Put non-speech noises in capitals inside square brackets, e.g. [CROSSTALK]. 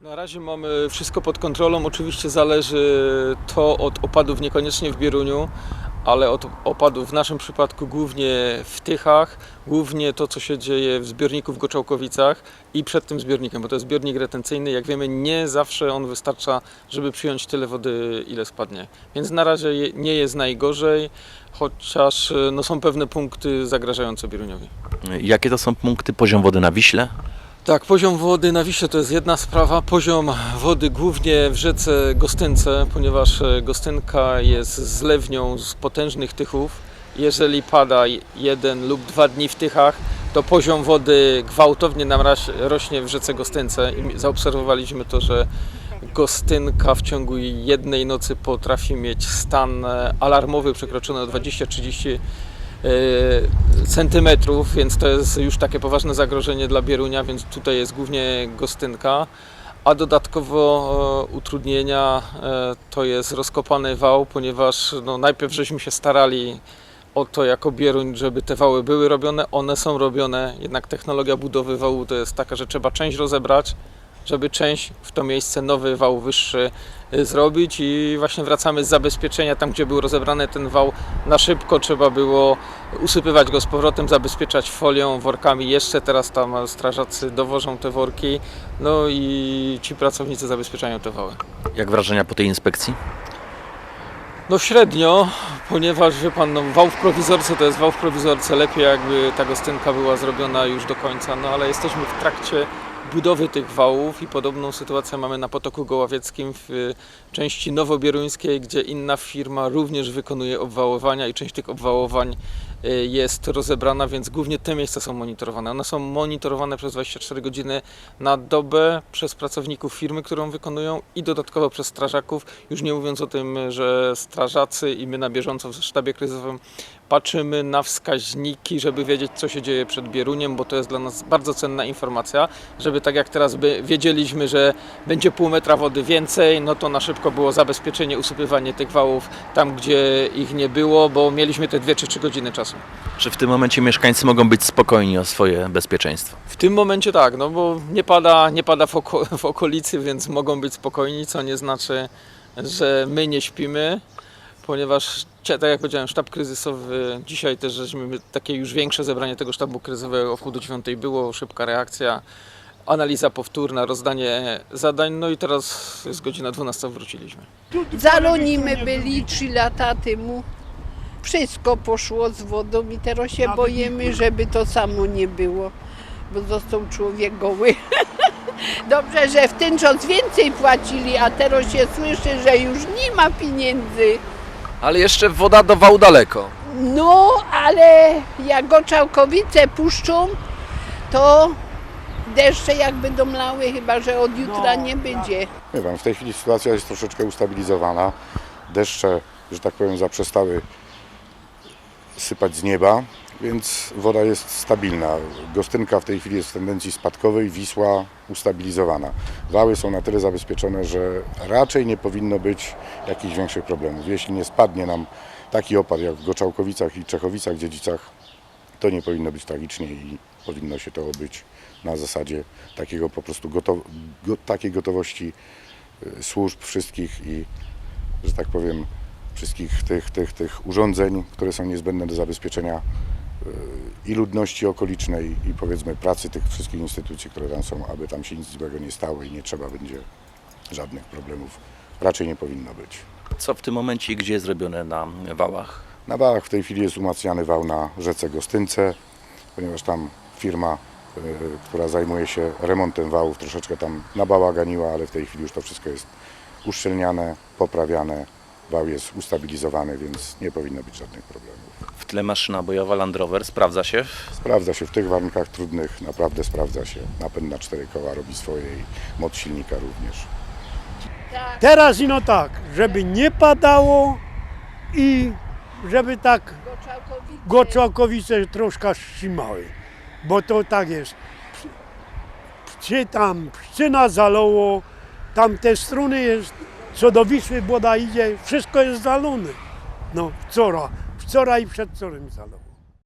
Na razie mamy wszystko pod kontrolą. Oczywiście zależy to od opadów niekoniecznie w Bieruniu, ale od opadów w naszym przypadku głównie w Tychach, głównie to co się dzieje w zbiorniku w Goczałkowicach i przed tym zbiornikiem, bo to jest zbiornik retencyjny. Jak wiemy, nie zawsze on wystarcza, żeby przyjąć tyle wody, ile spadnie. Więc na razie nie jest najgorzej, chociaż e, no, są pewne punkty zagrażające Bieruniowi. Jakie to są punkty poziom wody na Wiśle? Tak, poziom wody na Wiśle to jest jedna sprawa. Poziom wody głównie w rzece Gostynce, ponieważ e, Gostynka jest zlewnią z potężnych tychów. Jeżeli pada jeden lub dwa dni w tychach, to poziom wody gwałtownie nam rośnie w rzece Gostynce i zaobserwowaliśmy to, że Gostynka w ciągu jednej nocy potrafi mieć stan e, alarmowy przekroczony o 20-30 e, centymetrów, więc to jest już takie poważne zagrożenie dla Bierunia, więc tutaj jest głównie Gostynka. A dodatkowo e, utrudnienia e, to jest rozkopany wał, ponieważ no, najpierw żeśmy się starali o to jako Bieruń, żeby te wały były robione, one są robione, jednak technologia budowy wału to jest taka, że trzeba część rozebrać, żeby część w to miejsce nowy wał wyższy y, zrobić i właśnie wracamy z zabezpieczenia tam, gdzie był rozebrany ten wał na szybko, trzeba było usypywać go z powrotem, zabezpieczać folią, workami, jeszcze teraz tam strażacy dowożą te worki, no i ci pracownicy zabezpieczają te wały. Jak wrażenia po tej inspekcji? No średnio, ponieważ wie pan, no, wał w prowizorce to jest wał w prowizorce, lepiej jakby ta gostynka była zrobiona już do końca, no ale jesteśmy w trakcie budowy tych wałów i podobną sytuację mamy na Potoku Goławieckim w y, części nowobieruńskiej, gdzie inna firma również wykonuje obwałowania i część tych obwałowań y, jest rozebrana, więc głównie te miejsca są monitorowane. One są monitorowane przez 24 godziny na dobę przez pracowników firmy, którą wykonują i dodatkowo przez strażaków, już nie mówiąc o tym, że strażacy i my na bieżąco w sztabie kryzysowym patrzymy na wskaźniki, żeby wiedzieć, co się dzieje przed Bieruniem, bo to jest dla nas bardzo cenna informacja, żeby tak jak teraz by wiedzieliśmy, że będzie pół metra wody więcej, no to na szybko było zabezpieczenie, usypywanie tych wałów tam, gdzie ich nie było, bo mieliśmy te 2 czy 3 godziny czasu. Czy w tym momencie mieszkańcy mogą być spokojni o swoje bezpieczeństwo? W tym momencie tak, no bo nie pada, nie pada w, oko, w okolicy, więc mogą być spokojni, co nie znaczy, że my nie śpimy, ponieważ, tak jak powiedziałem, sztab kryzysowy, dzisiaj też żeśmy takie już większe zebranie tego sztabu kryzysowego wpół do dziewiątej było, szybka reakcja, analiza powtórna, rozdanie zadań, no i teraz jest godzina 12, wróciliśmy. Zalonimy byli trzy lata temu. Wszystko poszło z wodą i teraz się boimy, żeby to samo nie było, bo został człowiek goły. [LAUGHS] Dobrze, że w ten czas więcej płacili, a teraz się słyszy, że już nie ma pieniędzy. Ale jeszcze woda do wału daleko. No, ale jak Goczałkowice puszczą, to deszcze jakby domlały, chyba że od jutra nie będzie. Nie wiem, w tej chwili sytuacja jest troszeczkę ustabilizowana. Deszcze, że tak powiem, zaprzestały sypać z nieba, więc woda jest stabilna. Gostynka w tej chwili jest w tendencji spadkowej, Wisła ustabilizowana. Wały są na tyle zabezpieczone, że raczej nie powinno być jakichś większych problemów. Jeśli nie spadnie nam taki opad jak w Goczałkowicach i Czechowicach, Dziedzicach, to nie powinno być tragicznie i powinno się to odbyć na zasadzie takiego po prostu go, takiej gotowości y, służb wszystkich i, że tak powiem, wszystkich tych, tych, tych urządzeń, które są niezbędne do zabezpieczenia i ludności okolicznej i powiedzmy pracy tych wszystkich instytucji, które tam są, aby tam się nic złego nie stało i nie trzeba będzie żadnych problemów. Raczej nie powinno być. Co w tym momencie i gdzie jest robione na wałach? Na wałach w tej chwili jest umacniany wał na rzece Gostynce, ponieważ tam firma, y, która zajmuje się remontem wałów, troszeczkę tam nabałaganiła, ale w tej chwili już to wszystko jest uszczelniane, poprawiane. Wał jest ustabilizowany, więc nie powinno być żadnych problemów. W tle maszyna bojowa Land Rover sprawdza się. Sprawdza się w tych warunkach trudnych, naprawdę sprawdza się. Napęd na cztery koła robi swoje i moc silnika również. Teraz ino tak, żeby nie padało i żeby tak Goczałkowice. Goczałkowice troszkę trzymały. Bo to tak jest. Czy tam Pszczyna zalało, tam te struny jest, co do Wisły woda idzie, wszystko jest zalone. No wczoraj, wczoraj i przedwczoraj zalało.